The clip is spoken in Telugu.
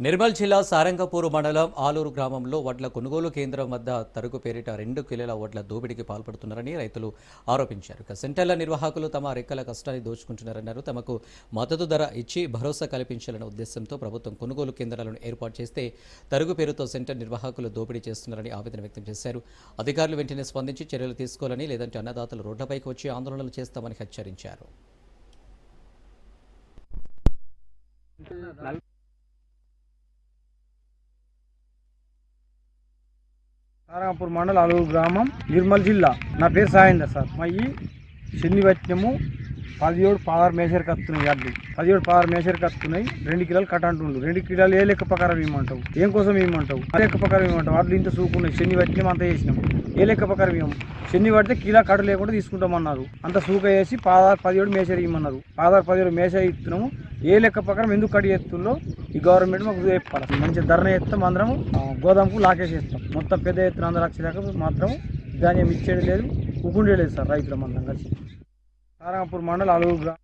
నిర్మల్ జిల్లా సారంగపూర్ మండలం ఆలూరు గ్రామంలో వడ్ల కొనుగోలు కేంద్రం వద్ద తరుగు పేరిట రెండు కిలోల వడ్ల దోపిడీకి పాల్పడుతున్నారని రైతులు ఆరోపించారు. సెంటర్ల నిర్వాహకులు తమ రెక్కల కష్టాన్ని దోచుకుంటున్నారన్నారు. తమకు మద్దతు ధర ఇచ్చి భరోసా కల్పించాలన్న ఉద్దేశంతో ప్రభుత్వం కొనుగోలు కేంద్రాలను ఏర్పాటు చేస్తే తరుగు పేరుతో సెంటర్ నిర్వాహకులు దోపిడీ చేస్తున్నారని ఆవేదన వ్యక్తం చేశారు. అధికారులు వెంటనే స్పందించి చర్యలు తీసుకోవాలని లేదంటే అన్నదాతలు రోడ్లపైకి వచ్చి ఆందోళనలు చేస్తామని హెచ్చరించారు. తారాపూర్ మండల అలుగు గ్రామం నిర్మల్ జిల్లా. నా పేరు సాయందర్ సార్. మా ఈ శని పదిహేడు పదహారు మేషర్కి వస్తున్నాయి అడ్లు పదిహేడు పదహారు మేషర్కి వస్తున్నాయి రెండు కిలోలు కట్ అంటుండ్రు రెండు కిలోలు ఏ లెక్క ప్రకారం ఇవ్వమంటావు ఏం కోసం ఇవ్వమంటావు ఆ లెక్క ప్రకారం ఇవ్వమంటావు అడ్లు ఇంత సూకున్నాయి. శని వచ్చినాం అంత చేసినాం. ఏ లెక్క ప్రకారం ఇవ్వం శని పడితే కిలో కట్ట లేకుండా తీసుకుంటామన్నారు. అంత సూక వేసి పదహారు పదిహేడు మేషర్ ఇవ్వమన్నారు పదహారు పదిహేడు మేషర్ ఇస్తున్నాము ఏ లెక్క ప్రకారం ఎందుకు కడి ఎత్తుల్లో ఈ గవర్నమెంట్ మాకు చెప్పాలి. మంచి ధరణ ఎత్తాం అందరం గోదాంకు లాకేసేస్తాం మొత్తం పెద్ద ఎత్తున అందరూ లక్షల మాత్రం ధాన్యం ఇచ్చేది లేదు ఉకుండే లేదు సార్ రైతుల మందం కలిసి. తారాపూర్ మండలం అలుగురు